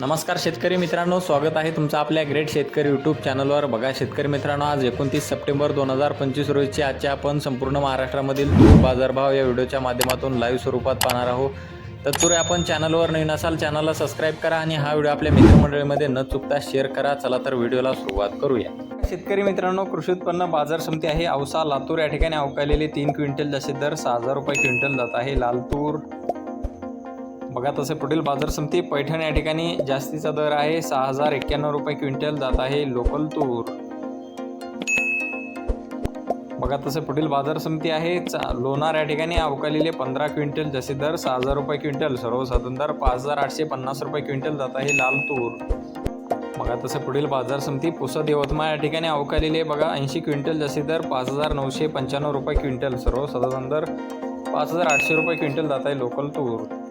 नमस्कार शेतकरी मित्रांनो स्वागत आहे तुमचं आपल्या ग्रेट शेतकरी यूट्यूब चॅनलवर बघा शेतकरी मित्रांनो आज एकोणतीस सप्टेंबर दोन हजार पंचवीस रोजीची आजच्या आपण संपूर्ण महाराष्ट्रामधील तूर बाजारभाव या व्हिडिओच्या माध्यमातून लाईव्ह स्वरूपात पाहणार आहोत. तत्पूर्वी आपण चॅनलवर नवीन असाल चॅनलला सबस्क्राईब करा आणि हा व्हिडिओ आपल्या मित्रमंडळीमध्ये न चुकता शेअर करा. चला तर व्हिडिओला सुरुवात करूया. शेतकरी मित्रांनो कृषी उत्पन्न बाजार समिती आहे. औसा लातूर या ठिकाणी अवकालेले तीन क्विंटल जसे दर सहा हजार रुपये क्विंटल जात आहे. लालतूर बघा तसे पुढील बाजार समिती पैठण या ठिकाणी जास्तीचा दर आहे. सहा हजार एक्क्याण्णव रुपये क्विंटल जात आहे लोकल तूर. बघा तसे पुढील बाजार समिती आहे. चा- लोणार या ठिकाणी अवकालेले पंधरा क्विंटल जसे दर सहा हजार रुपये क्विंटल. सर्वसाधारण दर पाच हजार आठशे पन्नास रुपये क्विंटल जात आहे लाल तूर. बघा तसे पुढील बाजार समिती पुसद यवतमाळ या ठिकाणी अवकालेले बघा ऐंशी क्विंटल जसे दर पाच हजार नऊशे पंच्याण्णव रुपये क्विंटल. सर्वसाधारण दर पाच हजार आठशे रुपये क्विंटल जात आहे लोकल तूर.